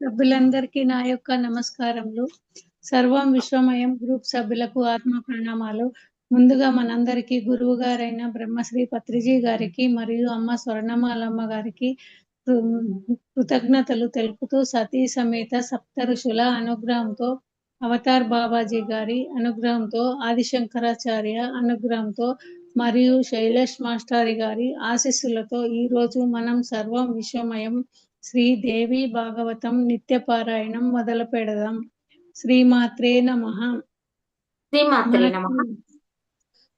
సభ్యులందరికీ నా యొక్క నమస్కారములు. సర్వం విశ్వమయం గ్రూప్ సభ్యులకు ఆత్మ ప్రణామాలు. ముందుగా మనందరికీ గురువు గారైన బ్రహ్మశ్రీ పత్రిజీ గారికి మరియు అమ్మ స్వర్ణమాలమ్మ గారికి కృతజ్ఞతలు తెలుపుతూ సతీ సమేత సప్త ఋషుల అనుగ్రహంతో అవతార్ బాబాజీ గారి అనుగ్రహంతో ఆదిశంకరాచార్య అనుగ్రహంతో మరియు శైలేష్ మాస్టారి గారి ఆశీస్సులతో ఈ రోజు మనం సర్వం విశ్వమయం శ్రీ దేవి భాగవతం నిత్య పారాయణం మొదలు పెడదాం. శ్రీమాత్రే నమః. శ్రీమాత్రే నమ. మనకు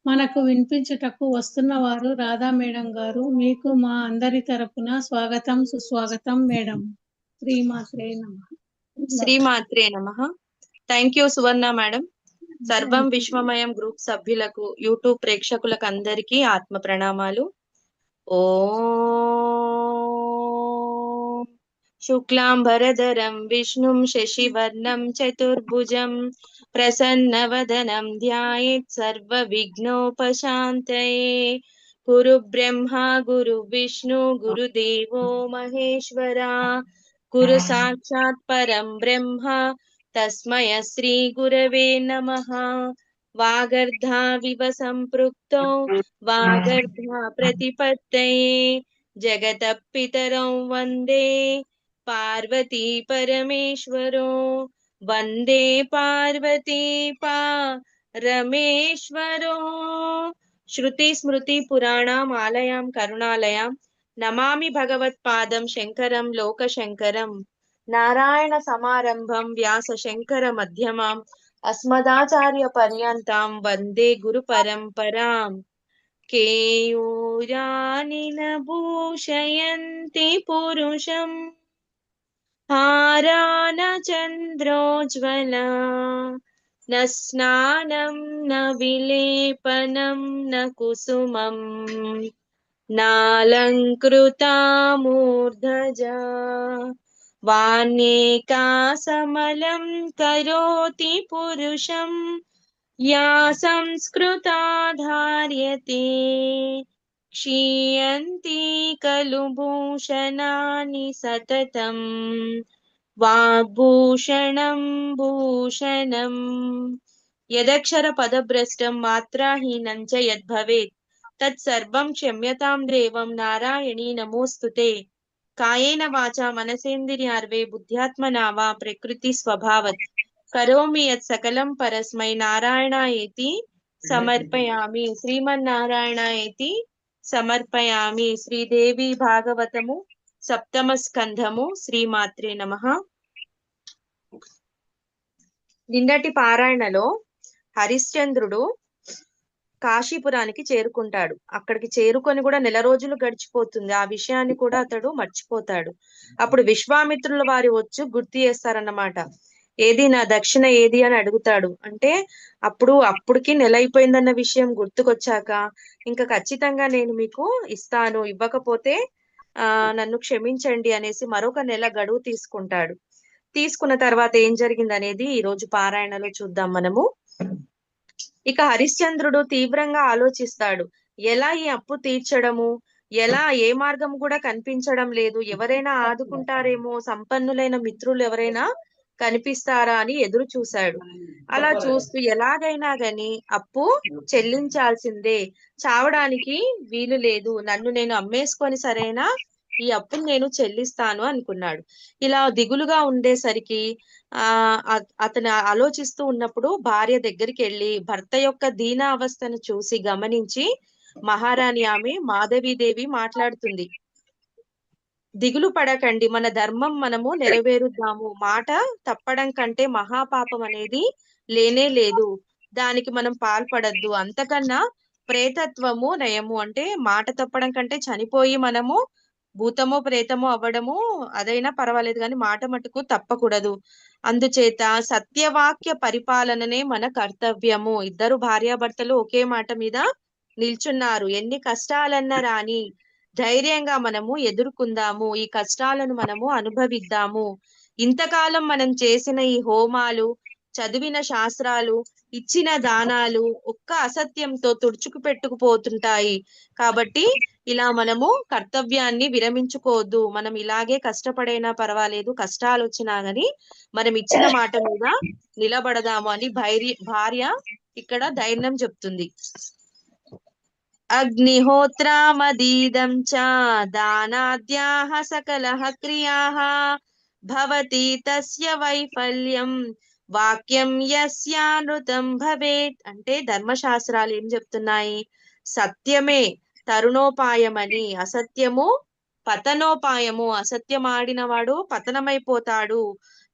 మనకు వినిపించుటకు వస్తున్న వారు రాధా మేడం గారు. మీకు మా అందరి తరపున స్వాగతం సుస్వాగతం మేడం. శ్రీమాత్రే నమః. శ్రీమాత్రే నమ. Thank you Suvarna madam. Sarvam Vishwamayam group సభ్యులకు యూట్యూబ్ ప్రేక్షకులకు అందరికీ ఆత్మ ప్రణామాలు. ఓ शुक्लाम्बरधरं, विष्णुं शशिवर्णं, चतुर्भुजं प्रसन्नवदनं, ध्यायेत् सर्वविघ्नोपशान्तये। गुरुब्रह्मा, गुरुविष्णु, गुरुदेवो महेश्वरा, गुरु साक्षात् परं ब्रह्म तस्मय श्रीगुरवे नमः। वागर्धाविव सम्पृक्तौ वागर्धा प्रतिपत्तये जगतः पितरौ वंदे। పార్వతీ పరమేశ్వరో. వందే పార్వతీ పరమేశ్వరో శృతి స్మృతి పురాణం ఆలయం కరుణాలయం. నమామి భగవత్పాదం శంకరం లోక శంకరం నారాయణ సమారంభం వ్యాస శంకర మధ్యమాం. అస్మదాచార్య పర్యంతం వందే గురు పరంపరాం. కేయూరాని భూషయంతి పురుషం. हारानचन्द्रोज्ज्वला न स्नानं न विलेपनं न कुसुमम् नालङ्कृता मूर्धजा वाण्ये समलं करोति पुरुषं या संस्कृता धार्यते क्षीयन्ति खलु भूषणानि सततम्। वाग्भूषणं भूषणम्। यदक्षरपदभ्रष्टं मात्राहीनं च यद्भवेत्। तत्सर्वं क्षम्यतां देवं नारायणी नमोऽस्तु ते। कायेन वाचा मनसेन्द्रियार्वे बुद्ध्यात्मना वा प्रकृतिस्वभावत्। करोमि यत् सकलं परस्मै नारायणायेति समर्पयामि। श्रीमन्नारायणायेति సమర్పయామి. శ్రీదేవి భాగవతము సప్తమ స్కంధము శ్రీమాత్రే నమః. నిన్నటి పారాయణలో హరిశ్చంద్రుడు కాశీపురానికి చేరుకుంటాడు. అక్కడికి చేరుకొని కూడా నెల రోజులు గడిచిపోతుంది. ఆ విషయాన్ని కూడా అతడు మర్చిపోతాడు. అప్పుడు విశ్వామిత్రుల వారి వచ్చి గుర్తు చేస్తారన్నమాట. ఏది నా దక్షిణ ఏది అని అడుగుతాడు. అంటే అప్పుడు అప్పటికి నెల అయిపోయిందన్న విషయం గుర్తుకొచ్చాక ఇంకా ఖచ్చితంగా నేను మీకు ఇస్తాను ఇవ్వకపోతే ఆ నన్ను క్షమించండి అనేసి మరొక నెల గడువు తీసుకుంటాడు. తీసుకున్న తర్వాత ఏం జరిగింది అనేది ఈ రోజు పారాయణలో చూద్దాం మనము. ఇక హరిశ్చంద్రుడు తీవ్రంగా ఆలోచిస్తాడు. ఎలా ఈ అప్పు తీర్చడము? ఎలా ఏ మార్గం కూడా కనిపించడం లేదు. ఎవరైనా ఆదుకుంటారేమో సంపన్నులైన మిత్రులు ఎవరైనా కనిపిస్తారా అని ఎదురు చూశాడు. అలా చూస్తూ ఎలాగైనా గాని అప్పు చెల్లించాల్సిందే. చావడానికి వీలు లేదు. నన్ను నేను అమ్మేసుకొని సరైనా? ఈ అప్పును నేను చెల్లిస్తాను అనుకున్నాడు. ఇలా దిగులుగా ఉండేసరికి ఆ అతను ఆలోచిస్తూ ఉన్నప్పుడు భార్య దగ్గరికి వెళ్ళి భర్త యొక్క దీన అవస్థను చూసి గమనించి మహారాణి ఆమె మాధవీదేవి మాట్లాడుతుంది. దిగులు పడకండి. మన ధర్మం మనము నెరవేరుద్దాము. మాట తప్పడం కంటే మహాపాపం అనేది లేనే లేదు. దానికి మనం పాల్పడద్దు. అంతకన్నా ప్రేతత్వము నయము అంటే మాట తప్పడం కంటే చనిపోయి మనము భూతము ప్రేతమో అవ్వడము అదైనా పర్వాలేదు కానీ మాట మటుకు తప్పకూడదు. అందుచేత సత్యవాక్య పరిపాలననే మన కర్తవ్యము. ఇద్దరు భార్యాభర్తలు ఒకే మాట మీద నిల్చున్నారు. ఎన్ని కష్టాలన్నా రాని ధైర్యంగా మనము ఎదుర్కొందాము ఈ కష్టాలను మనము అనుభవిద్దాము. ఇంతకాలం మనం చేసిన ఈ హోమాలు చదివిన శాస్త్రాలు ఇచ్చిన దానాలు ఒక్క అసత్యంతో తుడుచుకు పెట్టుకుపోతుంటాయి. కాబట్టి ఇలా మనము కర్తవ్యాన్ని విరమించుకోవద్దు. మనం ఇలాగే కష్టపడైనా పర్వాలేదు కష్టాలు వచ్చినా గాని మనం ఇచ్చిన మాట మీద నిలబడదాము అని భైర్య భార్య ఇక్కడ ధైర్యం చెప్తుంది. అగ్నిహోత్రామదీదం చ దానాద్యాః సకలః క్రియాః భవతి తస్య వైఫల్యం వాక్యం యస్యానృతం భవేత్ అంటే ధర్మశాస్త్రాలు ఏం చెప్తున్నాయి? సత్యమే తరుణోపాయమని అసత్యము పతనోపాయము. అసత్యమాడిన వాడు పతనమైపోతాడు.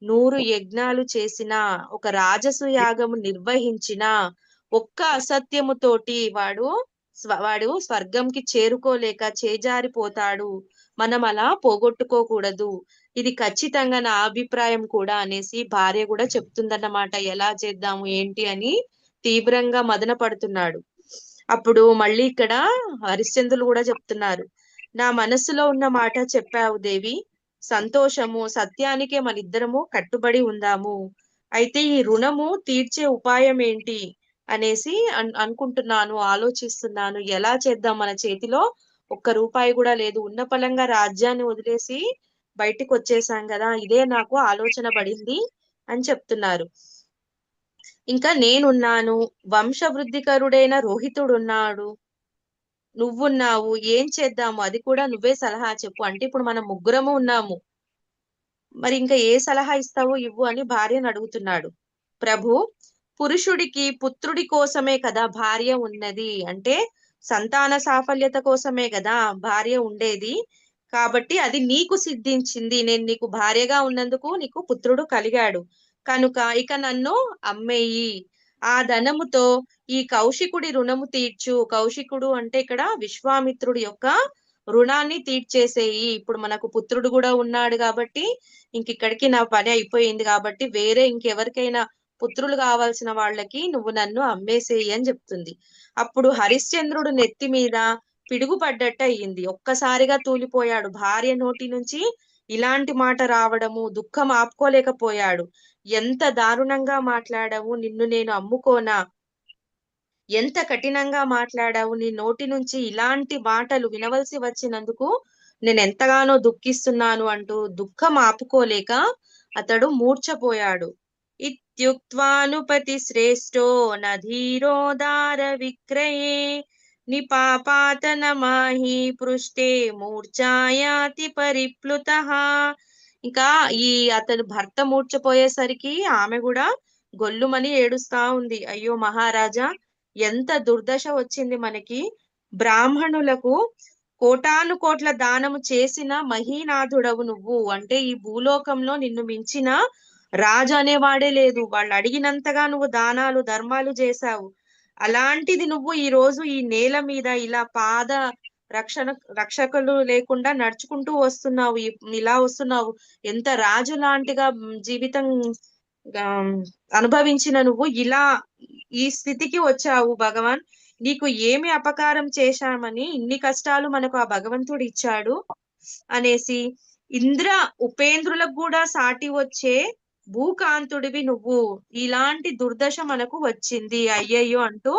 నూరు యజ్ఞాలు చేసిన ఒక రాజసు యాగము నిర్వహించిన ఒక్క అసత్యముతోటి వాడు వాడు స్వర్గంకి చేరుకోలేక చేజారిపోతాడు. మనం అలా పోగొట్టుకోకూడదు. ఇది ఖచ్చితంగా నా అభిప్రాయం కూడా అనేసి భార్య కూడా చెప్తుందన్నమాట. ఎలా చేద్దాము ఏంటి అని తీవ్రంగా మదన పడుతున్నాడు. అప్పుడు మళ్ళీ ఇక్కడ హరిశ్చంద్రులు కూడా చెప్తున్నారు. నా మనసులో ఉన్న మాట చెప్పావు దేవి. సంతోషము సత్యానికే మన ఇద్దరము కట్టుబడి ఉందాము. అయితే ఈ రుణము తీర్చే ఉపాయం ఏంటి అనేసి అనుకుంటున్నాను ఆలోచిస్తున్నాను. ఎలా చేద్దాం మన చేతిలో? ఒక్క రూపాయి కూడా లేదు. ఉన్న పలంగా రాజ్యాన్ని వదిలేసి బయటికి వచ్చేసాం కదా ఇదే నాకు ఆలోచన పడింది అని చెప్తున్నారు. ఇంకా నేనున్నాను. వంశవృద్ధికరుడైన రోహితుడున్నాడు. నువ్వున్నావు. ఏం చేద్దాము? అది కూడా నువ్వే సలహా చెప్పు. అంటే ఇప్పుడు మనం ముగ్గురము ఉన్నాము. మరి ఇంకా ఏ సలహా ఇస్తావో? ఇవ్వు అని భార్యను అడుగుతున్నాడు. ప్రభు పురుషుడికి పుత్రుడి కోసమే కదా భార్య ఉన్నది. అంటే సంతాన సాఫల్యత కోసమే కదా భార్య ఉండేది. కాబట్టి అది నీకు సిద్ధించింది. నేను నీకు భార్యగా ఉన్నందుకు నీకు పుత్రుడు కలిగాడు. కనుక ఇక నన్ను అమ్మేయి. ఆ ధనముతో ఈ కౌశికుడి రుణము తీర్చు. కౌశికుడు అంటే ఇక్కడ విశ్వామిత్రుడి యొక్క రుణాన్ని తీర్చేసేయి. ఇప్పుడు మనకు పుత్రుడు కూడా ఉన్నాడు కాబట్టి ఇంక ఇక్కడికి నా పని అయిపోయింది కాబట్టి వేరే ఇంకెవరికైనా పుత్రులు కావాల్సిన వాళ్ళకి నువ్వు నన్ను అమ్మేసేయి అని చెప్తుంది. అప్పుడు హరిశ్చంద్రుడు నెత్తి మీద పిడుగు పడ్డట్టు అయ్యింది. ఒక్కసారిగా తూలిపోయాడు. భార్య నోటి నుంచి ఇలాంటి మాట రావడము దుఃఖం ఆపుకోలేకపోయాడు. ఎంత దారుణంగా మాట్లాడావు నిన్ను నేను అమ్ముకోనా? ఎంత కఠినంగా మాట్లాడావు నీ నోటి నుంచి ఇలాంటి మాటలు వినవలసి వచ్చినందుకు నేను ఎంతగానో దుఃఖిస్తున్నాను అంటూ దుఃఖం ఆపుకోలేక అతడు మూర్ఛపోయాడు. ఇత్యుక్త్వానుపతి శ్రేష్టో నధీరోదార విక్రయే నిపాపాతనమాహి పృష్టే మూర్ఛాయాతి పరిప్లుత ఇంకా ఈ అతను భర్త మూర్చపోయేసరికి ఆమె కూడా గొల్లుమని ఏడుస్తా ఉంది. అయ్యో మహారాజా ఎంత దుర్దశ వచ్చింది మనకి. బ్రాహ్మణులకు కోటాను కోట్ల దానము చేసిన మహీనాథుడవు నువ్వు. అంటే ఈ భూలోకంలో నిన్ను మించిన రాజు అనేవాడే లేదు. వాళ్ళు అడిగినంతగా నువ్వు దానాలు ధర్మాలు చేశావు. అలాంటిది నువ్వు ఈ రోజు ఈ నేల మీద ఇలా పాద రక్షణ రక్షకులు లేకుండా నడుచుకుంటూ వస్తున్నావు. ఇలా వస్తున్నావు. ఎంత రాజు లాంటిగా జీవితం అనుభవించిన నువ్వు ఇలా ఈ స్థితికి వచ్చావు భగవాన్. నీకు ఏమి అపకారం చేశామని ఇన్ని కష్టాలు మనకు ఆ భగవంతుడు ఇచ్చాడు అనేసి ఇంద్ర ఉపేంద్రులకు కూడా సాటి వచ్చే భూకాంతుడివి నువ్వు. ఇలాంటి దుర్దశ మనకు వచ్చింది. అయ్యయ్యో అంటూ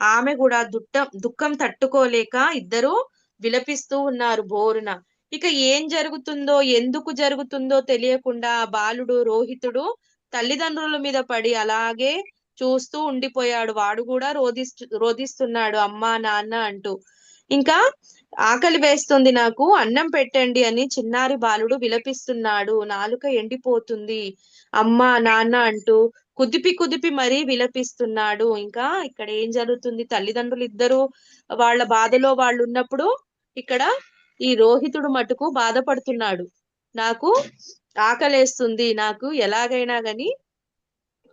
ఆమె కూడా దుట్టం దుఃఖం తట్టుకోలేక ఇద్దరు విలపిస్తూ ఉన్నారు బోరున. ఇక ఏం జరుగుతుందో ఎందుకు జరుగుతుందో తెలియకుండా బాలుడు రోహితుడు తల్లిదండ్రుల మీద పడి అలాగే చూస్తూ ఉండిపోయాడు. వాడు కూడా రోధిస్తు రోధిస్తున్నాడు. అమ్మా నాన్న అంటూ. ఇంకా ఆకలి వేస్తుంది నాకు అన్నం పెట్టండి అని చిన్నారి బాలుడు విలపిస్తున్నాడు. నాలుక ఎండిపోతుంది. అమ్మ నాన్న అంటూ కుదిపి కుదిపి మరీ విలపిస్తున్నాడు. ఇంకా ఇక్కడ ఏం జరుగుతుంది? తల్లిదండ్రులు ఇద్దరు వాళ్ళ బాధలో వాళ్ళు ఉన్నప్పుడు ఇక్కడ ఈ రోహితుడు మటుకు బాధపడుతున్నాడు. నాకు ఆకలేస్తుంది. నాకు ఎలాగైనా గాని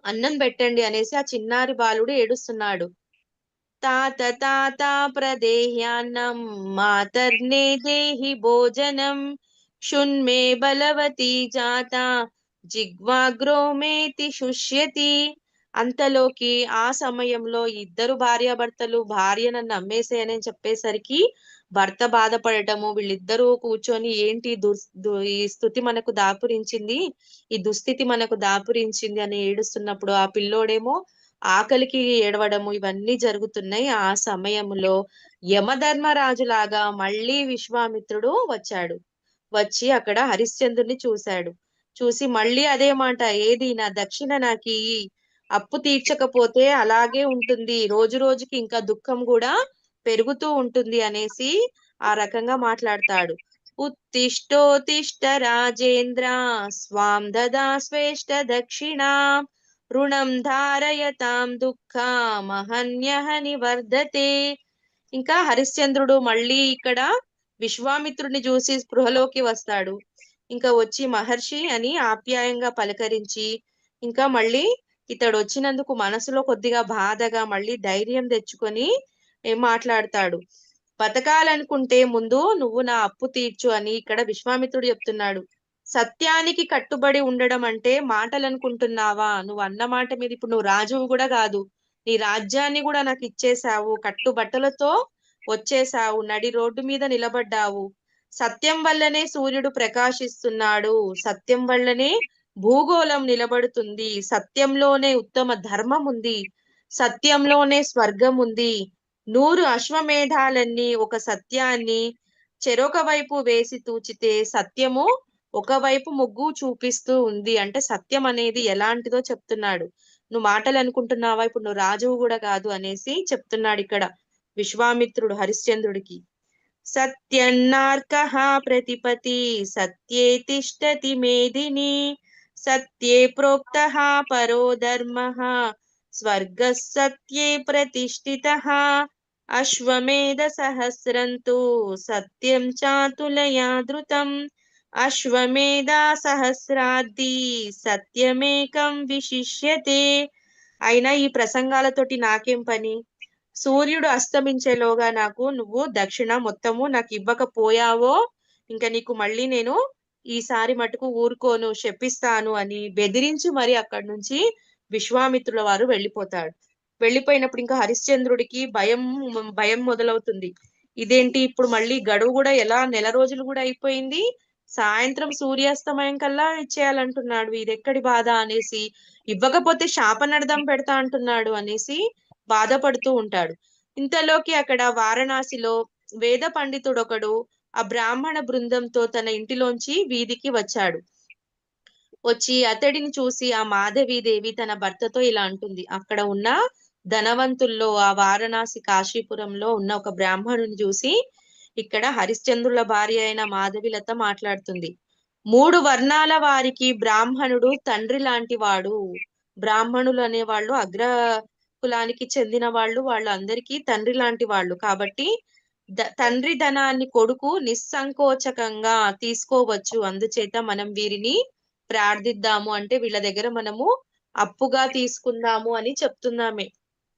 అన్నం పెట్టండి అనేసి ఆ చిన్నారి బాలుడు ఏడుస్తున్నాడు. తాత తాత ప్రదేహ్యాన్నం మాతర్నే దేహి భోజనం. శున్మే బలవతి జాత జిగ్వాగ్రోమేతి శుష్యతి. అంతలోకి ఆ సమయంలో ఇద్దరు భార్యాభర్తలు భార్య నన్ను అమ్మేసేయని చెప్పేసరికి భర్త బాధపడటము వీళ్ళిద్దరూ కూర్చొని ఏంటి దుస్ ఈ స్థుతి మనకు దాపురించింది? ఈ దుస్థితి మనకు దాపురించింది అని ఏడుస్తున్నప్పుడు ఆ పిల్లోడేమో ఆకలికి ఏడవడము ఇవన్నీ జరుగుతున్నాయి. ఆ సమయంలో యమధర్మరాజులాగా మళ్ళీ విశ్వామిత్రుడు వచ్చాడు. వచ్చి అక్కడ హరిశ్చంద్రుని చూశాడు. చూసి మళ్ళీ అదే మాట ఏది నా దక్షిణ నాకి? అప్పు తీర్చకపోతే అలాగే ఉంటుంది. రోజు రోజుకి ఇంకా దుఃఖం కూడా పెరుగుతూ ఉంటుంది అనేసి ఆ రకంగా మాట్లాడతాడు. ఉత్తిష్టోతిష్ట రాజేంద్ర స్వాం దదా శ్రేష్ట దక్షిణ రుణం ధారయతాం దుఃఖమహన్యహ నివర్ధతే ఇంకా హరిశ్చంద్రుడు మళ్ళీ ఇక్కడ విశ్వామిత్రుడిని చూసి స్పృహలోకి వస్తాడు. ఇంకా వచ్చి మహర్షి అని ఆప్యాయంగా పలకరించి ఇంకా మళ్ళీ ఇతడు వచ్చినందుకు మనసులో కొద్దిగా బాధగా మళ్ళీ ధైర్యం తెచ్చుకొని ఏం మాట్లాడతాడు? బతకాలనుకుంటే ముందు నువ్వు నా అప్పు తీర్చు అని ఇక్కడ విశ్వామిత్రుడు చెప్తున్నాడు. సత్యానికి కట్టుబడి ఉండడం అంటే మాటలు అనుకుంటున్నావా నువ్వు అన్న మాట మీద ఇప్పుడు నువ్వు రాజువు కూడా కాదు. నీ రాజ్యాన్ని కూడా నాకు ఇచ్చేశావు. కట్టుబట్టలతో వచ్చేశావు. నడి రోడ్డు మీద నిలబడ్డావు. సత్యం వల్లనే సూర్యుడు ప్రకాశిస్తున్నాడు. సత్యం వల్లనే భూగోళం నిలబడుతుంది. సత్యంలోనే ఉత్తమ ధర్మం ఉంది. సత్యంలోనే స్వర్గం ఉంది. నూరు అశ్వమేధాలన్నీ ఒక సత్యాన్ని చెరొక వైపు వేసి తూచితే సత్యము ఒకవైపు మొగ్గు చూపిస్తూ ఉంది. అంటే సత్యం అనేది ఎలాంటిదో చెప్తున్నాడు. నువ్వు మాటలు అనుకుంటున్నావా? ఇప్పుడు నువ్వు రాజువు కూడా కాదు అనేసి చెప్తున్నాడు ఇక్కడ విశ్వామిత్రుడు హరిశ్చంద్రుడికి. సత్యన్నార్క ప్రతిపతి సత్యే తిష్టతి మేధిని సత్యే ప్రోక్తః పరో ధర్మ స్వర్గ సత్యే ప్రతిష్ఠిత అశ్వమేధ సహస్రంతో సత్యం చాతులయా ధృతం అశ్వమేధ సహస్రాద్ది సత్యమేకం విశిష్యతే. అయినా ఈ ప్రసంగాలతోటి నాకేం పని? సూర్యుడు అస్తమించేలోగా నాకు నువ్వు దక్షిణ మొత్తము నాకు ఇవ్వకపోయావో ఇంకా నీకు మళ్ళీ నేను ఈసారి మటుకు ఊరుకోను శపిస్తాను అని బెదిరించి మరి అక్కడి నుంచి విశ్వామిత్రుల వారు వెళ్ళిపోతాడు వెళ్ళిపోయినప్పుడు ఇంకా హరిశ్చంద్రుడికి భయం భయం మొదలవుతుంది. ఇదేంటి ఇప్పుడు మళ్ళీ గడువు కూడా ఎలా నెల రోజులు కూడా అయిపోయింది? సాయంత్రం సూర్యాస్తమయం కల్లా ఇచ్చేయాలంటున్నాడు. ఇది ఎక్కడి బాధ? అనేసి. ఇవ్వకపోతే శాపనర్థం పెడతా అంటున్నాడు అనేసి బాధపడుతూ ఉంటాడు. ఇంతలోకి అక్కడ వారణాసిలో వేద పండితుడు ఒకడు ఆ బ్రాహ్మణ బృందంతో తన ఇంటిలోంచి వీధికి వచ్చాడు. వచ్చి అతడిని చూసి ఆ మాధవీదేవి తన భర్తతో ఇలా అంటుంది. అక్కడ ఉన్న ధనవంతుల్లో ఆ వారణాసి కాశీపురంలో ఉన్న ఒక బ్రాహ్మణుని చూసి ఇక్కడ హరిశ్చంద్రుల భార్య అయిన మాధవిలత మాట్లాడుతుంది. మూడు వర్ణాల వారికి బ్రాహ్మణుడు తండ్రి లాంటి వాడు. బ్రాహ్మణులు అనేవాళ్ళు అగ్ర కులానికి చెందిన వాళ్ళు వాళ్ళందరికీ తండ్రి లాంటి వాళ్ళు. కాబట్టి ద- తండ్రి ధనాన్ని కొడుకు నిస్సంకోచకంగా తీసుకోవచ్చు. అందుచేత మనం వీరిని ప్రార్థిద్దాము. అంటే వీళ్ళ దగ్గర మనము అప్పుగా తీసుకుందాము అని చెప్తున్నామే.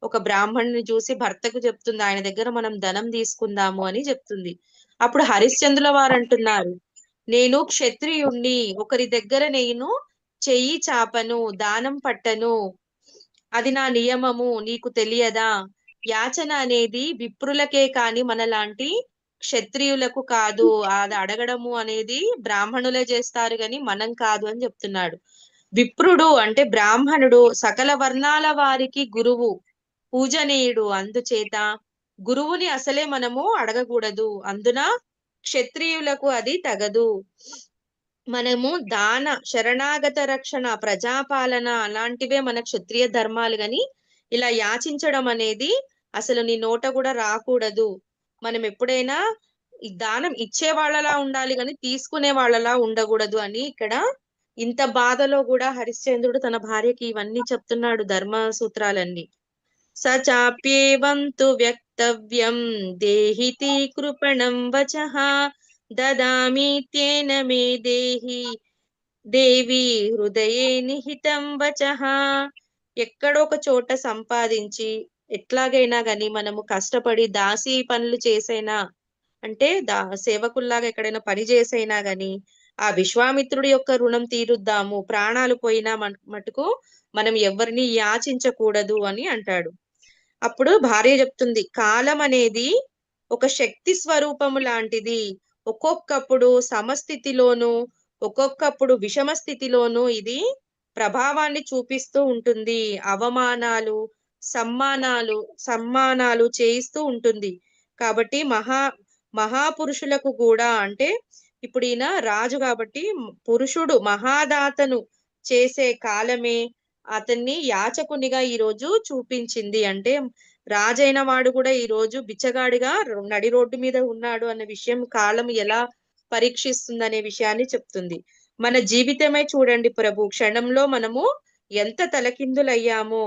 ఒక బ్రాహ్మణుని చూసి భర్తకు చెప్తుంది ఆయన దగ్గర మనం ధనం తీసుకుందాము అని చెప్తుంది. అప్పుడు హరిశ్చంద్రుల వారు అంటున్నారు నేను క్షత్రియుణ్ణి ఒకరి దగ్గర నేను చెయ్యి చాపను దానం పట్టను. అది నా నియమము నీకు తెలియదా? యాచన అనేది విప్రులకే కాని మనలాంటి క్షత్రియులకు కాదు. అది అడగడము అనేది బ్రాహ్మణులే చేస్తారు గాని మనం కాదు అని చెప్తున్నాడు. విప్రుడు అంటే బ్రాహ్మణుడు సకల వర్ణాల వారికి గురువు. పూజనీయుడు అందుచేత గురువుని అసలే మనము అడగకూడదు. అందున క్షత్రియులకు అది తగదు. మనము దాన శరణాగత రక్షణ ప్రజాపాలన అలాంటివే మన క్షత్రియ ధర్మాలు గని ఇలా యాచించడం అనేది అసలు నీ నోట కూడా రాకూడదు. మనం ఎప్పుడైనా దానం ఇచ్చే వాళ్ళలా ఉండాలి కానీ తీసుకునే వాళ్ళలా ఉండకూడదు అని ఇక్కడ ఇంత బాధలో కూడా హరిశ్చంద్రుడు తన భార్యకి ఇవన్నీ చెప్తున్నాడు ధర్మ సూత్రాలన్నీ సచాప్యేవం తు వ్యక్తవ్యం దేహితి కృపణం వచ దదామీత్యేన మే దేహి దేవి హృదయే నిహితం వచ ఎక్కడో ఒక చోట సంపాదించి ఎట్లాగైనా గాని మనము కష్టపడి దాసి పనులు చేసైనా అంటే దా సేవకుల్లాగా ఎక్కడైనా పని చేసైనా గాని ఆ విశ్వామిత్రుడి యొక్క రుణం తీరుద్దాము ప్రాణాలు పోయినా మటుకు మనం ఎవరిని యాచించకూడదు అని అంటాడు. అప్పుడు భార్య చెప్తుంది కాలం అనేది ఒక శక్తి స్వరూపము లాంటిది. ఒక్కొక్కప్పుడు సమస్థితిలోను ఒక్కొక్కప్పుడు విషమ స్థితిలోను ఇది ప్రభావాన్ని చూపిస్తూ ఉంటుంది. అవమానాలు సమ్మానాలు సమ్మానాలు చేయిస్తూ ఉంటుంది. కాబట్టి మహా మహాపురుషులకు కూడా అంటే ఇప్పుడు ఈయన రాజు కాబట్టి పురుషుడు మహాదాతను చేసే కాలమే అతన్ని యాచకునిగా ఈ రోజు చూపించింది. అంటే రాజైన వాడు కూడా ఈ రోజు బిచ్చగాడిగా నడి రోడ్డు మీద ఉన్నాడు అన్న విషయం కాలం ఎలా పరీక్షిస్తుంది అనే విషయాన్ని చెప్తుంది. మన జీవితమే చూడండి ప్రభు క్షణంలో మనము ఎంత తలకిందులయ్యామో.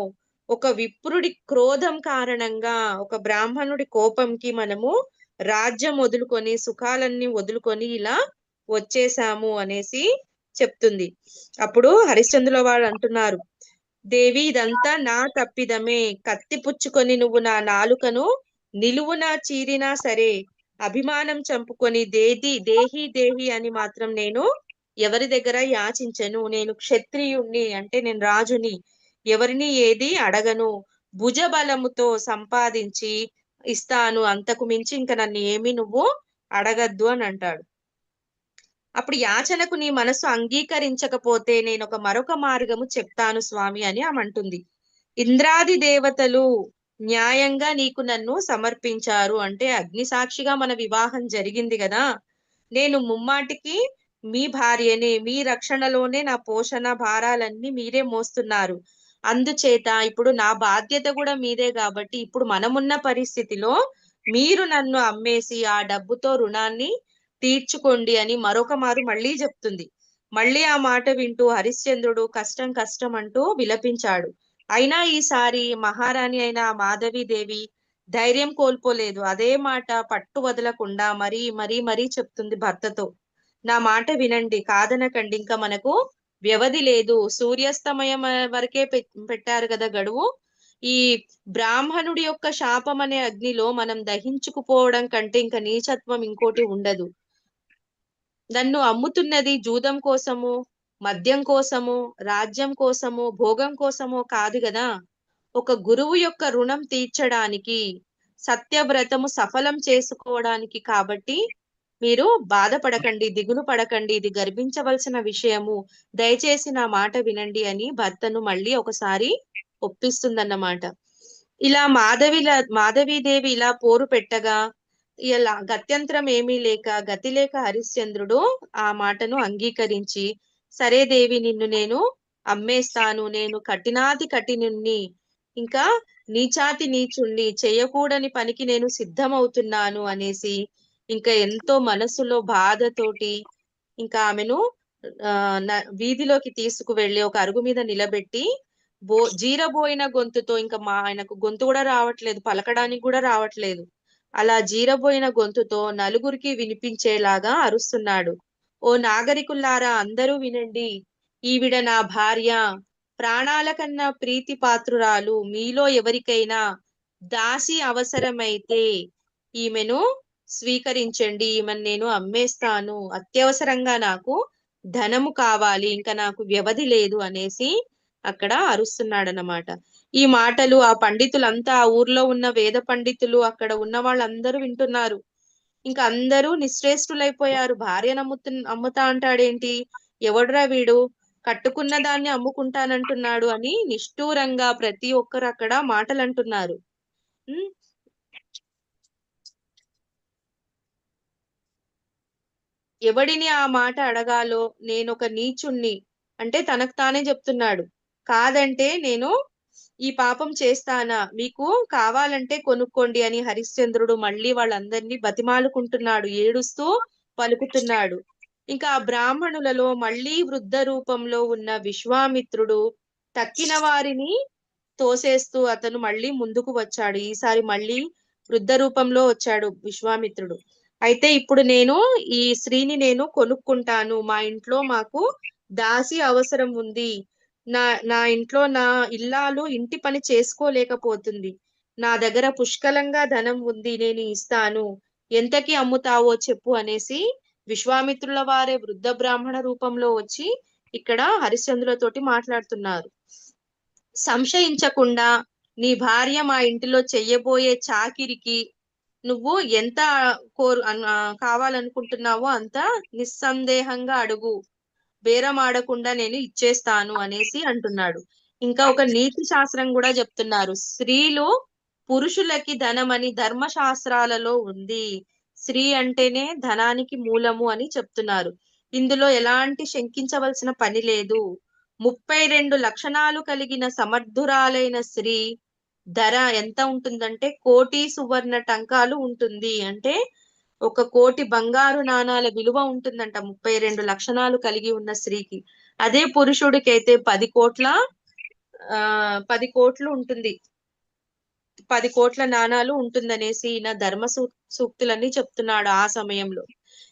ఒక విప్రుడి క్రోధం కారణంగా ఒక బ్రాహ్మణుడి కోపంకి మనము రాజ్యం వదులుకొని సుఖాలన్నీ వదులుకొని ఇలా వచ్చేసాము అనేసి చెప్తుంది. అప్పుడు హరిశ్చంద్రుల వాళ్ళు అంటున్నారు దేవి ఇదంతా నా తప్పిదమే. కత్తి పుచ్చుకొని నువ్వు నా నాలుకను నిలువునా చీరినా సరే అభిమానం చంపుకొని దేది దేహి దేహి అని మాత్రం నేను ఎవరి దగ్గర యాచించను. నేను క్షత్రియుణ్ణి అంటే నేను రాజుని. ఎవరిని ఏది అడగను. భుజబలముతో సంపాదించి ఇస్తాను. అంతకు మించి ఇంకా నన్ను ఏమి నువ్వు అడగద్దు అని అంటాడు. అప్పుడు యాచనకు నీ మనసు అంగీకరించకపోతే నేను ఒక మరొక మార్గము చెప్తాను స్వామి అని ఆమె అంటుంది. ఇంద్రాది దేవతలు న్యాయంగా నీకు నన్ను సమర్పించారు అంటే అగ్ని సాక్షిగా మన వివాహం జరిగింది కదా. నేను ముమ్మాటికి మీ భార్యనే మీ రక్షణలోనే నా పోషణ భారాలన్నీ మీరే మోస్తున్నారు. అందుచేత ఇప్పుడు నా బాధ్యత కూడా మీదే కాబట్టి ఇప్పుడు మనమున్న పరిస్థితిలో మీరు నన్ను అమ్మేసి ఆ డబ్బుతో రుణాన్ని తీర్చుకోండి అని మరొక మారు మళ్ళీ చెప్తుంది. మళ్ళీ ఆ మాట వింటూ హరిశ్చంద్రుడు కష్టం కష్టం అంటూ విలపించాడు. అయినా ఈసారి మహారాణి అయిన మాధవీదేవి ధైర్యం కోల్పోలేదు. అదే మాట పట్టు వదలకుండా మరీ మరీ మరీ చెప్తుంది భర్తతో. నా మాట వినండి కాదనకండి. ఇంకా మనకు వ్యవధి లేదు. సూర్యాస్తమయం వరకే పెట్టారు కదా గడువు. ఈ బ్రాహ్మణుడి యొక్క శాపం అనే అగ్నిలో మనం దహించుకుపోవడం కంటే ఇంకా నీచత్వం ఇంకోటి ఉండదు. నన్ను అమ్ముతున్నది జూదం కోసము మద్యం కోసము రాజ్యం కోసము భోగం కోసమో కాదు కదా ఒక గురువు యొక్క రుణం తీర్చడానికి సత్యవ్రతము సఫలం చేసుకోవడానికి కాబట్టి మీరు బాధపడకండి దిగులు పడకండి ఇది గర్భించవలసిన విషయము. దయచేసి నా మాట వినండి అని భర్తను మళ్ళీ ఒకసారి ఒప్పిస్తుందన్నమాట. ఇలా మాధవిల మాధవీదేవి ఇలా పోరు పెట్టగా ఇలా గత్యంతరం ఏమీ లేక గతి లేక హరిశ్చంద్రుడు ఆ మాటను అంగీకరించి సరే దేవి నిన్ను నేను అమ్మేస్తాను నేను కఠినాతి కఠినుణ్ణి ఇంకా నీచాతి నీచుణ్ణి చేయకూడని పనికి నేను సిద్ధమవుతున్నాను అనేసి ఇంకా ఎంతో మనసులో బాధతోటి ఇంకా ఆమెను ఆ వీధిలోకి తీసుకువెళ్ళి ఒక అరుగు మీద నిలబెట్టి బో జీరబోయిన గొంతుతో ఇంకా మా ఆయనకు గొంతు కూడా రావట్లేదు పలకడానికి కూడా రావట్లేదు. అలా జీరబోయిన గొంతుతో నలుగురికి వినిపించేలాగా అరుస్తున్నాడు. ఓ నాగరికుల్లారా అందరూ వినండి. ఈవిడ నా భార్య. ప్రాణాల కన్నా ప్రీతి పాత్రురాలు మీలో ఎవరికైనా దాసి అవసరమైతే ఈమెను స్వీకరించండి. ఈమెను నేను అమ్మేస్తాను. అత్యవసరంగా నాకు ధనము కావాలి. ఇంకా నాకు వ్యవధి లేదు అనేసి అక్కడ అరుస్తున్నాడనమాట ఈ మాటలు ఆ పండితులంతా ఆ ఊర్లో ఉన్న వేద పండితులు అక్కడ ఉన్న వాళ్ళందరూ వింటున్నారు. ఇంకా అందరూ నిశ్రేష్ఠులైపోయారు భార్య నమ్ముతు అమ్ముతా అంటాడేంటి? ఎవడురా వీడు? కట్టుకున్న దాన్ని అమ్ముకుంటానంటున్నాడు అని నిష్ఠూరంగా ప్రతి ఒక్కరు అక్కడ మాటలు అంటున్నారు ఎవడిని ఆ మాట అడగాలో? నేను ఒక నీచుణ్ణి. అంటే తనకు తానే చెప్తున్నాడు. కాదంటే నేను ఈ పాపం చేస్తానా? మీకు కావాలంటే కొనుక్కోండి అని హరిశ్చంద్రుడు మళ్ళీ వాళ్ళందరినీ బతిమాలుకుంటున్నాడు ఏడుస్తూ పలుకుతున్నాడు. ఇంకా ఆ బ్రాహ్మణులలో మళ్ళీ వృద్ధ రూపంలో ఉన్న విశ్వామిత్రుడు తక్కిన వారిని తోసేస్తూ అతను మళ్ళీ ముందుకు వచ్చాడు. ఈసారి మళ్ళీ వృద్ధ రూపంలో వచ్చాడు విశ్వామిత్రుడు. అయితే ఇప్పుడు నేను ఈ స్త్రీని నేను కొనుక్కుంటాను. మా ఇంట్లో మాకు దాసి అవసరం ఉంది. నా నా ఇంట్లో నా ఇల్లాలు ఇంటి పని చేసుకోలేకపోతుంది. నా దగ్గర పుష్కలంగా ధనం ఉంది నేను ఇస్తాను. ఎంతకి అమ్ముతావో చెప్పు అనేసి విశ్వామిత్రుల వారే వృద్ధ బ్రాహ్మణ రూపంలో వచ్చి ఇక్కడ హరిశ్చంద్రులతోటి మాట్లాడుతున్నారు. సంశయించకుండా నీ భార్య మా ఇంటిలో చెయ్యబోయే చాకిరికి నువ్వు ఎంత కోరు కావాలనుకుంటున్నావో అంత నిస్సందేహంగా అడుగు. బేరం ఆడకుండా నేను ఇచ్చేస్తాను అనేసి అంటున్నాడు. ఇంకా ఒక నీతి శాస్త్రం కూడా చెప్తున్నారు. స్త్రీలు పురుషులకి ధనమని ధర్మశాస్త్రాలలో ఉంది. స్త్రీ అంటేనే ధనానికి మూలము అని చెప్తున్నారు. ఇందులో ఎలాంటి శంకించవలసిన పని లేదు. ముప్పై రెండు లక్షణాలు కలిగిన సమర్థురాలైన స్త్రీ ధర ఎంత ఉంటుందంటే కోటి సువర్ణ టంకాలు ఉంటుంది. అంటే ఒక కోటి బంగారు నాణాల విలువ ఉంటుందంట. ముప్పై రెండు లక్షణాలు కలిగి ఉన్న స్త్రీకి. అదే పురుషుడికి అయితే పది కోట్ల ఆ పది కోట్లు ఉంటుంది. పది కోట్ల నాణాలు ఉంటుందనేసి ఈయన ధర్మ సూక్తులన్నీ చెప్తున్నాడు ఆ సమయంలో.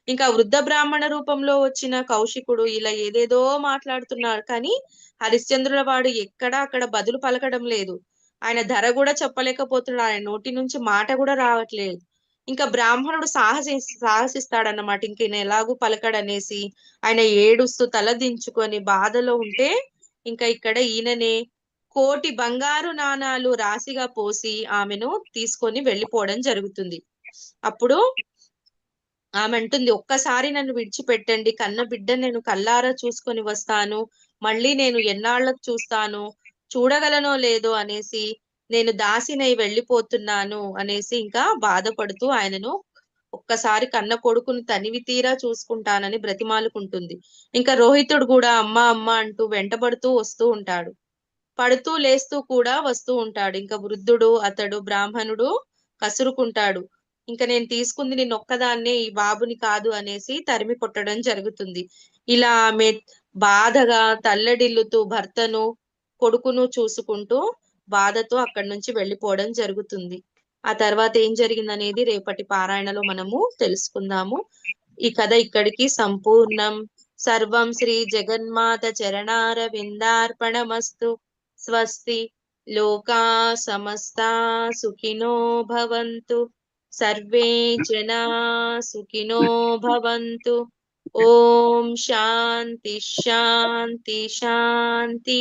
ఇంకా వృద్ధ బ్రాహ్మణ రూపంలో వచ్చిన కౌశికుడు ఇలా ఏదేదో మాట్లాడుతున్నాడు. కానీ హరిశ్చంద్రుల వాడు ఎక్కడా అక్కడ బదులు పలకడం లేదు. ఆయన ధర కూడా చెప్పలేకపోతున్నాడు. ఆయన నోటి నుంచి మాట కూడా రావట్లేదు. ఇంకా బ్రాహ్మణుడు సాహసి సాహసిస్తాడన్నమాట. ఇంక ఈయన ఎలాగూ పలకడనేసి ఆయన ఏడుస్తూ తలదించుకొని బాధలో ఉంటే ఇంకా ఇక్కడ ఈయననే కోటి బంగారు నాణాలు రాశిగా పోసి ఆమెను తీసుకొని వెళ్ళిపోవడం జరుగుతుంది. అప్పుడు ఆమె అంటుంది ఒక్కసారి నన్ను విడిచిపెట్టండి. కన్న బిడ్డ నేను కల్లారా చూసుకొని వస్తాను. మళ్ళీ నేను ఎన్నాళ్ళకు చూస్తాను? చూడగలనో లేదో అనేసి నేను దాసినై వెళ్ళిపోతున్నాను అనేసి ఇంకా బాధపడుతూ ఆయనను ఒక్కసారి కన్న కొడుకును తనివి తీరా చూసుకుంటానని బ్రతిమాలుకుంటుంది. ఇంకా రోహితుడు కూడా అమ్మ అమ్మ అంటూ వెంటబడుతూ వస్తూ ఉంటాడు. పడుతూ లేస్తూ కూడా వస్తూ ఉంటాడు. ఇంకా వృద్ధుడు అతడు బ్రాహ్మణుడు కసురుకుంటాడు. ఇంకా నేను తీసుకుంది నేను ఒక్కదాన్నే ఈ బాబుని కాదు అనేసి తరిమి కొట్టడం జరుగుతుంది. ఇలా ఆమె బాధగా తల్లడిల్లుతూ భర్తను కొడుకును చూసుకుంటూ బాధతో అక్కడి నుంచి వెళ్ళిపోవడం జరుగుతుంది. ఆ తర్వాత ఏం జరిగిందనేది రేపటి పారాయణలో మనము తెలుసుకుందాము. ఈ కథ ఇక్కడికి సంపూర్ణం. సర్వం శ్రీ జగన్మాత చరణార విందార్పణమస్తు స్వస్తి. లోకా సమస్తా సుఖినో భవంతు. సర్వే జనా సుఖినో భవంతు. ఓం శాంతి శాంతి శాంతి.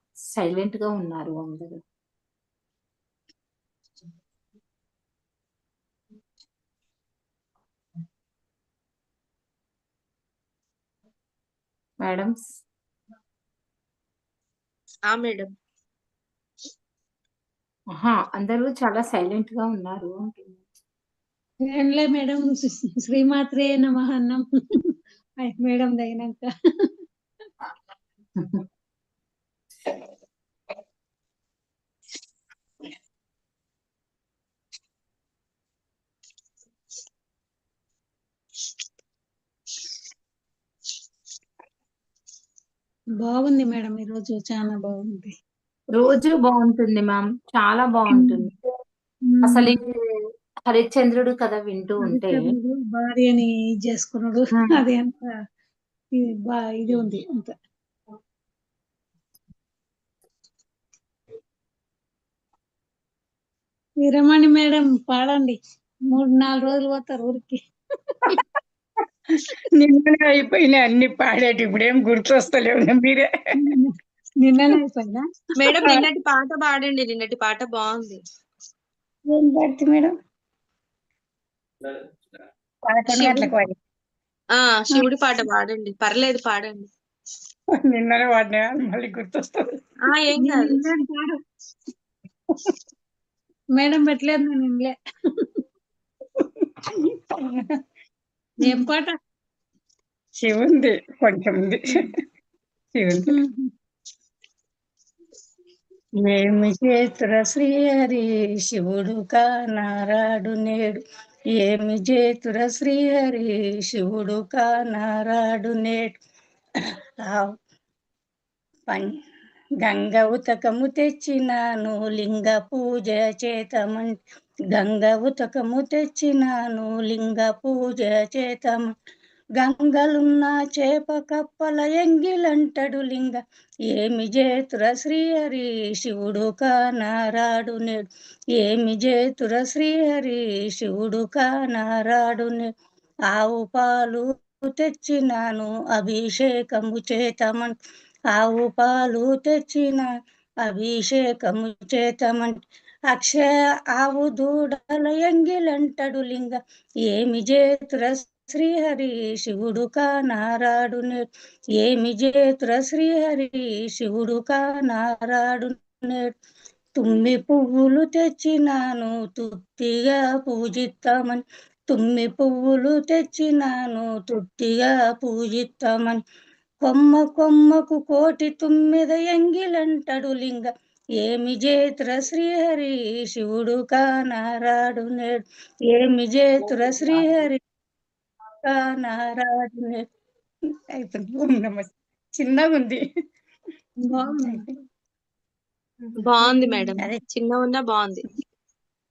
సైలెంట్గా ఉన్నారు అందరూ. మేడమ్స్? ఆ మేడం. ఆహా అందరూ చాలా సైలెంట్గా ఉన్నారు. ఏంలే మేడం శ్రీ- శ్రీమాత్రే నమః అన్నం. అయ్ మేడం తగినాక బాగుంది మేడం. ఈరోజు చాలా బాగుంది. రోజు బాగుంటుంది మ్యామ్. చాలా బాగుంటుంది. అసలు ఈ హరిశ్చంద్రుడు కథ వింటూ ఉంటే భార్యని ఇది చేసుకున్నాడు. అది అంత ఇది బా ఇది ఉంది అంత. వీరమణి మేడం పాడండి. మూడు నాలుగు రోజులు పోతారు ఊరికి. నిన్ననే అయిపోయినాయి అన్ని పాడేటి ఇప్పుడేం గుర్తొస్తలేవు మీరే. నిన్ననే అయిపోయిందా? మేడం నిన్నటి పాట పాడండి నిన్నటి పాట బాగుంది. ఏం పాడుతు మేడం? శివుడు. పాట పాడండి. పర్లేదు పాడండి. నిన్ననే వాడినా మళ్ళీ గుర్తొస్తుంది. ఆ ఏం కాదు. మేడం పెట్టలేదు నేను ఏం పాట శివుంది కొంచెం ఉంది శివుంది ఏమి చేతుర శ్రీహరి? శివుడు కానారాడు నేడు. ఏమి చేతుర శ్రీహరి? శివుడు కానారాడు నేడు. ఆ పం గంగ ఉతకము తెచ్చినాను లింగ పూజ చేతమంటే గంగ ఉతకము తెచ్చినాను లింగ పూజ చేతము. గంగలున్న చేప కప్పల ఎంగిలంటడు లింగ. ఏమి జేతుర శ్రీహరి శివుడు కానారాడు నేడు ఏమి జేతుర శ్రీహరి శివుడు కానారాడు నేడు ఆవు పాలు తెచ్చినాను అభిషేకము చేతమన్. ఆవు పాలు తెచ్చిన అభిషేకము చేతమన్. అక్షయ ఆవు దూడల ఎంగిలంటడు లింగ. ఏమి జేతుర శ్రీహరి శివుడు కానారాడు నేడు ఏమి జేతుర శ్రీహరి శివుడు కానారాడు నేడు తుమ్మి పువ్వులు తెచ్చినాను తృప్తిగా పూజిస్తామని తుమ్మి పువ్వులు తెచ్చినాను తృప్తిగా పూజిస్తామని కొమ్మ కొమ్మకు కోటి తుమ్మిద ఎంగిలంటడు లింగ. ఏమి చేతుర శ్రీహరి శివుడు కానారాడు నేడు ఏమి చేతుర శ్రీహరి కానారాడు నేడు అయిపోయింది. చిన్నగా ఉంది. బాగుంది. మేడం. అదే. చిన్న ఉన్నా బాగుంది.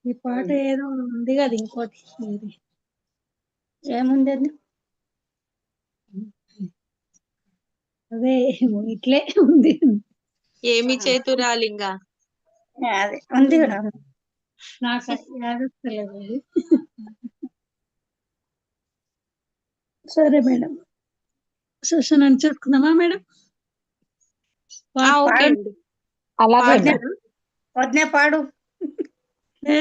ఈ పాట ఏదో ఉంది కదా ఇంకోటి. ఇది. ఏముందండి? అదే ఇట్లే ఉంది. ఏమి చేతురాలింగ? అదే ఉంది కూడా. నాకు యాదస్తలేదు అది. సరే మేడం. సెషన్ చూసుకుందామా మేడం? ఆ, ఓకే అండి. అలాగే? వద్నే పాడు. ఏ,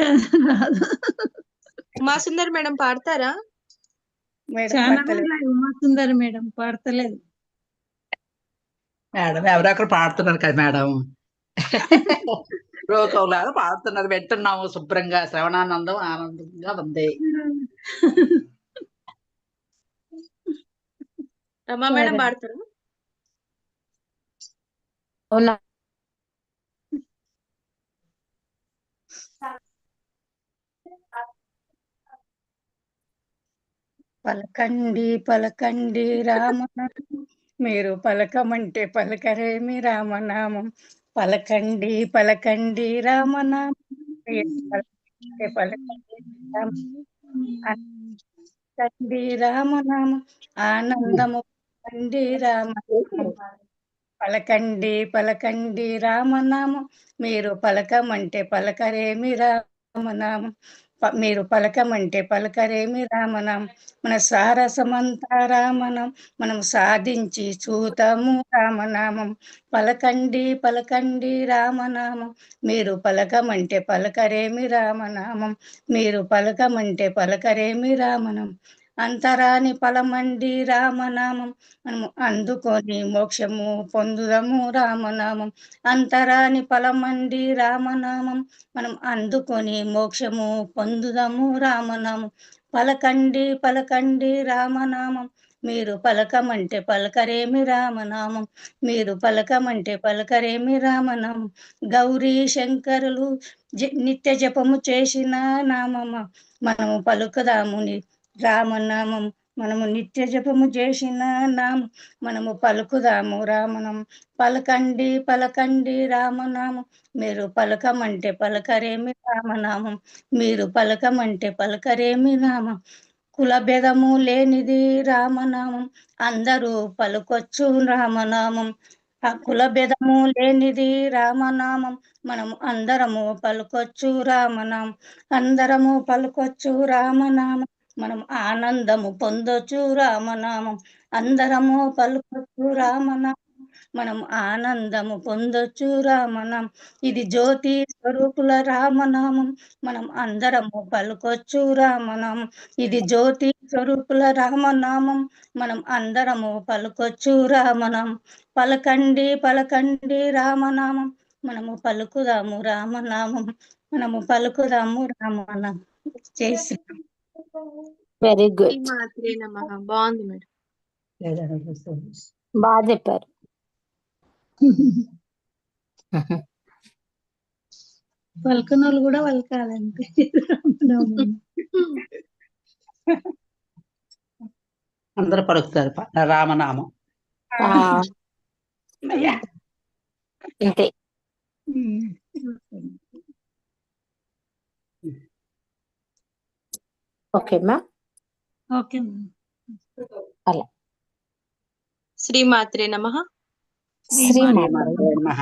రాదు. ఉమాసుందర్ మేడం పాడతారా? ఉమా సుందరి మేడం పాడతలేదు. మేడం ఎవరొకరు పాడుతున్నారు కదా మేడం. లోకంలాగా పాడుతున్నారు. వింటున్నాము శుభ్రంగా. శ్రవణానందం ఆనందంగా ఉంది. రమా మేడం సరే. పాడతారా? అవునా? పలకండి పలకండి రామనామం మీరు పలకమంటే పలకరేమి రామనామం? పలకండి పలకండి రామనామం. రామనామం. పలకండి రామనామం. ఆనందము పలకండి రామనామం. పలకండి పలకండి రామనామం. మీరు పలకమంటే పలకరేమి రామనామం? మీరు పలకమంటే పలకరేమి రామనం? మన సారసమంతా రామనం మనం సాధించి చూతాము రామనామం. పలకండి పలకండి రామనామం. మీరు పలకమంటే పలకరేమి రామనామం? మీరు పలకమంటే పలకరేమి రామనం? అంతరాని పలమండి రామనామం. మనము అందుకొని మోక్షము పొందుదము రామనామం. అంతరాని ఫలమండి రామనామం. మనం అందుకొని మోక్షము పొందుదము రామనామం. పలకండి పలకండి రామనామం. మీరు పలకమంటే పలకరేమి రామనామం. మీరు పలకమంటే పలకరేమి రామనామం. గౌరీ శంకరులు నిత్య జపము చేసిన నామమ. మనము పలుకుదాము రామనామం మనము నిత్య జపము చేసిన నామం మనము పలుకుదాము రామనం. పలకండి పలకండి రామనామం. మీరు పలకమంటే పలకరేమి రామనామం? మీరు పలకమంటే పలకరేమి నామం? కుల భేదము లేనిది రామనామం. అందరూ పలుకొచ్చు రామనామం. ఆ కుల భేదము లేనిది రామనామం. మనము అందరము పలుకొచ్చు రామనామం. అందరము పలుకొచ్చు రామనామం. మనం ఆనందము పొందొచ్చు రామనామం. అందరము పలుకొచ్చు రామనామం. మనం ఆనందము పొందొచ్చు రామనామం. ఇది జ్యోతి స్వరూపుల రామనామం. మనం అందరము పలుకొచ్చు రామనామం. ఇది జ్యోతి స్వరూపుల రామనామం. మనం అందరము పలుకొచ్చు రామనామం. పలకండి పలకండి రామనామం. మనము పలుకుదాము రామనామం. మనము పలుకుదాము రామనామం. చేసి వెరీ గుడ్ మాత్రే నమః. బాగుంది మేడం. బాగా చెప్పారు. పలకన వాళ్ళు కూడా పలకాలంటే. అందరూ పలుకుతారు. రామనామం. ఆ, అంతే ఓకే మా ఓకే అలా శ్రీమాత్రే నమ శ్రీమాత్రే నమః